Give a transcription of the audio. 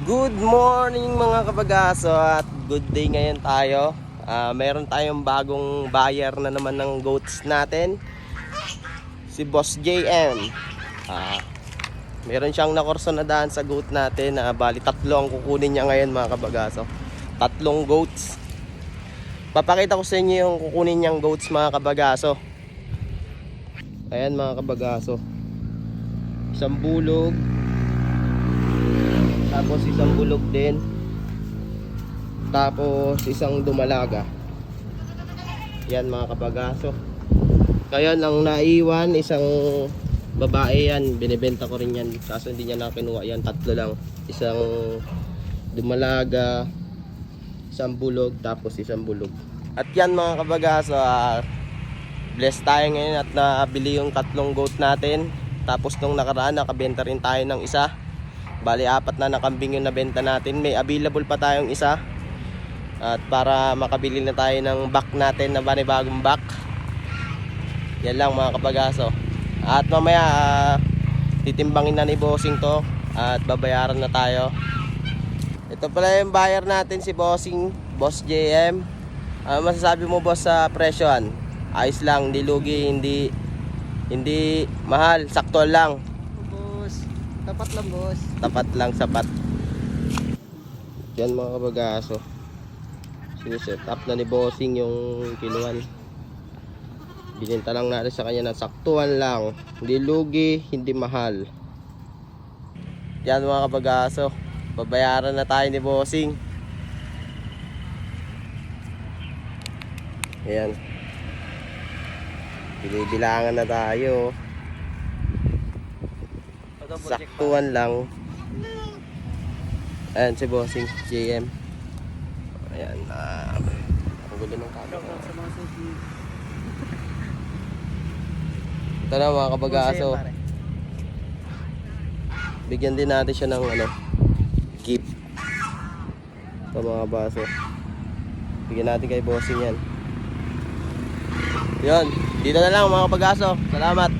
Good morning mga kabagaso at good day ngayon tayo. Ah, meron tayong bagong buyer na naman ng goats natin. Si Boss JM. Ah, meron siyang nakorso na daan sa goat natin. na bali tatlo ang kukunin niya ngayon mga kabagaso. Tatlong goats. Papakita ko sa inyo yung kukunin niyang goats mga kabagaso. Ayan mga kabagaso. Isang bulog, tapos isang bulog din. Tapos isang dumalaga. Yan mga kabagaso. Kaya lang naiwan isang babae yan. Binibenta ko rin yan. Kaso hindi niya na kinuha yan. Tatlo lang. Isang dumalaga, isang bulog, tapos isang bulog. At yan mga kabagaso. ah, blessed tayo ngayon at nabili yung tatlong goat natin. Tapos nung nakaraan nakabenta rin tayo ng isa. Bali apat na nakambing yung nabenta natin. May available pa tayong isa. At para makabili na tayo ng back natin na bagong back. Yan lang mga kabagaso. At mamaya ah, titimbangin na ni Bossing to at babayaran na tayo. Ito pala yung buyer natin si Bossing, Boss JM. Ano masasabi mo boss sa presyohan? Ayos lang, hindi lugi, hindi hindi mahal, sakto lang. Tapat lang boss. tapat lang sapat yan mga kabagaso. Siniset up na ni bossing yung kinuhan. Bininta lang natin sa kanya ng saktuhan lang. Hindi lugi, hindi mahal. Yan mga kabagaso. Babayaran na tayo ni bossing. Yan binibilangan na tayo saktuhan lang Ayan si Bossing JM. Ayan. ah, ang gulo ng camera. Ito na mga kabagaso. Bigyan din natin siya ng ano, gift. Ito mga baso. Bigyan natin kay Bossing yan. Yun. Dito na lang mga kabagaso. Salamat.